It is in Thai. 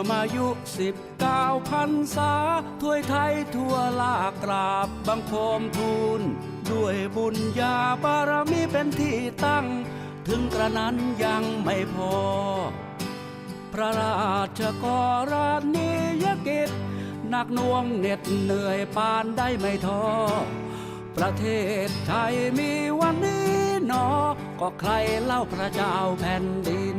กสิบเก้าพันษาถวยไทยทั่วลากราบบังคมทูล ด้วยบุญญาบารมีเป็นที่ตั้ง ถึงกระนั้นยังไม่พอ พระราชกรณียกิจหนักน่วงเหน็ดเหนื่อยปานได้ไม่ท้อประเทศไทยมีวันนี้หนอ ก็ใครเล่าพระเจ้าแผ่นดิน